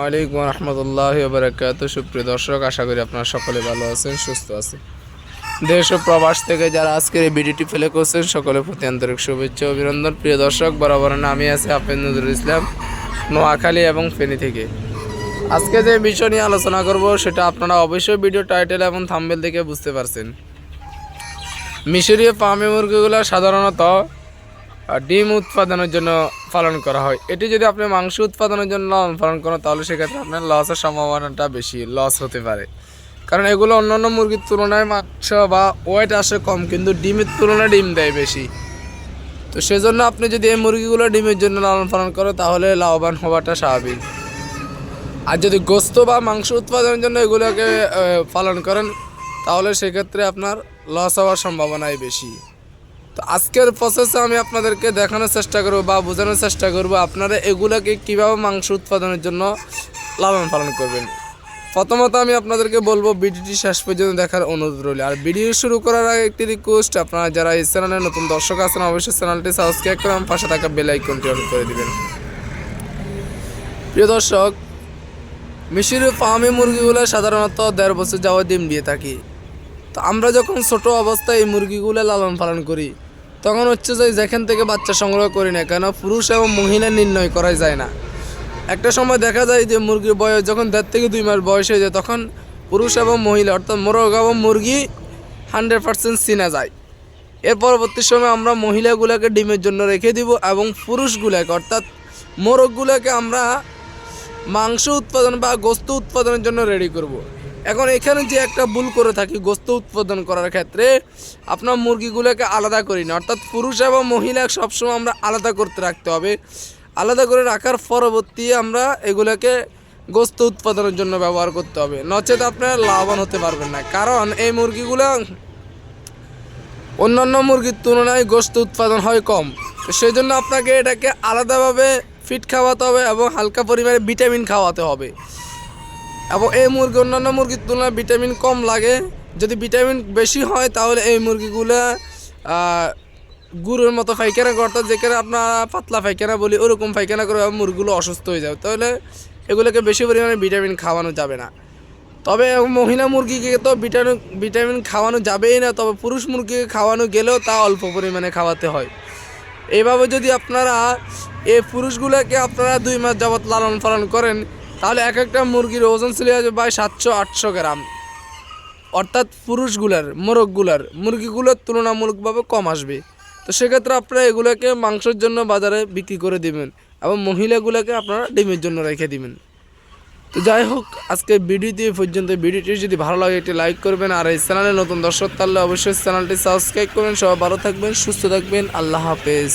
ওয়ালাইকুম রহমতুল্লাহ বারাকাত সুপ্রিয় দর্শক, আশা করি আপনারা সকলে ভালো আছেন, সুস্থ আছেন। দেশ ও প্রবাস থেকে যারা আজকের এই ভিডিওটি ফেলে করছেন, সকলের প্রতি আন্তরিক শুভেচ্ছা অভিনন্দন। প্রিয় দর্শক, বরাবর আমি আছি হাফেজ নজরুল ইসলাম, নোয়াখালী এবং ফেনী থেকে। আজকে যে বিষয় নিয়ে আলোচনা করব, সেটা আপনারা অবশ্যই ভিডিও টাইটেল এবং থাম্বেল দেখে বুঝতে পারছেন। মিশরীয় ফার্মে মুরগিগুলো সাধারণত ডিম উৎপাদনের জন্য পালন করা হয়। এটি যদি আপনি মাংস উৎপাদনের জন্য পালন করেন, তাহলে সেক্ষেত্রে আপনার লসের সম্ভাবনাটা বেশি লস হতে পারে। কারণ এগুলো অন্যান্য মুরগির তুলনায় মাংস বা ওয়েট আসে কম, কিন্তু ডিমের তুলনায় ডিম দেয় বেশি। তো সেজন্য আপনি যদি এই মুরগিগুলো ডিমের জন্য লালন পালন করেন, তাহলে লাভবান হওয়াটা স্বাভাবিক। আর যদি গোস্ত বা মাংস উৎপাদনের জন্য এগুলোকে পালন করেন, তাহলে সেক্ষেত্রে আপনার লস হওয়ার সম্ভাবনাই বেশি। তো আজকের প্রসেসে আমি আপনাদেরকে দেখানোর চেষ্টা করব বা বোঝানোর চেষ্টা করব আপনারা এগুলোকে কীভাবে মাংস উৎপাদনের জন্য লালন পালন করবেন। প্রথমত আমি আপনাদেরকে বলব ভিডিওটি শেষ পর্যন্ত দেখার অনুরোধ রইল। আর ভিডিও শুরু করার আগে একটি রিকোয়েস্ট আপনারা যারা এই চ্যানেলে নতুন দর্শক আছেন, অবশ্যই চ্যানেলটি সাবস্ক্রাইব করে আমার পাশে থাকা বেল আইকনটি অন করে দিবেন। প্রিয় দর্শক, মিশরীয় ফার্মি মুরগিগুলো সাধারণত দেড় বছর যাওয়া ডিম দিয়ে থাকি। তো আমরা যখন ছোট অবস্থায় এই মুরগিগুলো লালন পালন করি তখন হচ্ছে যে যেখান থেকে বাচ্চা সংগ্রহ করি না, কেন পুরুষ এবং মহিলা নির্ণয় করা যায় না একটা সময় দেখা যায় যে মুরগির বয়স যখন দেড় থেকে দুই মাস বয়স হয়ে যায়, তখন পুরুষ এবং মহিলা, অর্থাৎ মোরগ এবং মুরগি হান্ড্রেড পার্সেন্ট চিনা যায় এর পরবর্তী সময় আমরা মহিলাগুলোকে ডিমের জন্য রেখে দিব এবং পুরুষগুলোকে, অর্থাৎ মোরগগুলোকে আমরা মাংস উৎপাদন বা গোস্ত উৎপাদনের জন্য রেডি করব। এখন এখানে যে একটা ভুল করে থাকি, গোস্ত উৎপাদন করার ক্ষেত্রে, আপনার মুরগিগুলোকে আলাদা করি না। অর্থাৎ পুরুষ এবং মহিলা সবসময় আমরা আলাদা করতে রাখতে হবে। আলাদা করে রাখার পরবর্তী আমরা এগুলোকে গোস্ত উৎপাদনের জন্য ব্যবহার করতে হবে। নচেত আপনারা লাভবান হতে পারবেন না। কারণ এই মুরগিগুলো অন্যান্য মুরগির তুলনায় গোস্ত উৎপাদন হয় কম। তো সেই জন্য আপনাকে এটাকে আলাদাভাবে ফিট খাওয়াতে হবে এবং হালকা পরিমাণে ভিটামিন খাওয়াতে হবে। এবং এই মুরগি, অন্যান্য মুরগির তুলনায় ভিটামিন কম লাগে। যদি ভিটামিন বেশি হয়, তাহলে এই মুরগিগুলো গুড়ের মতো পায়খানা করতে যেখানে আপনারা পাতলা পায়খানা বলি, ওরকম পায়খানা করে মুরগিগুলো অসুস্থ হয়ে যাবে তাহলে এগুলোকে বেশি পরিমাণে ভিটামিন খাওয়ানো যাবে না। তবে মহিলা মুরগিকে তো ভিটামিন ভিটামিন খাওয়ানো যাবেই না, তবে পুরুষ মুরগিকে খাওয়ানো গেলেও তা অল্প পরিমাণে খাওয়াতে হয়। এইভাবে যদি আপনারা এই পুরুষগুলোকে আপনারা দুই মাস যাবত লালন পালন করেন তাহলে এক একটা মুরগির ওজন যাবে প্রায় সাতশো, আটশো গ্রাম। অর্থাৎ পুরুষগুলার, মোরগগুলার, মুরগিগুলোর তুলনামূলকভাবে কম আসবে। তো সেক্ষেত্রে আপনারা এগুলোকে মাংসের জন্য বাজারে বিক্রি করে দিবেন এবং মহিলাগুলোকে আপনারা ডিমের জন্য রেখে দিবেন। তো যাই হোক, আজকে ভিডিওটি পর্যন্ত। ভিডিওটি যদি ভালো লাগে, একটি লাইক করবেন। আর এই চ্যানেলে নতুন দর্শক তাহলে অবশ্যই চ্যানেলটি সাবস্ক্রাইব করবেন। সবাই ভালো থাকবেন, সুস্থ থাকবেন। আল্লাহ হাফেজ।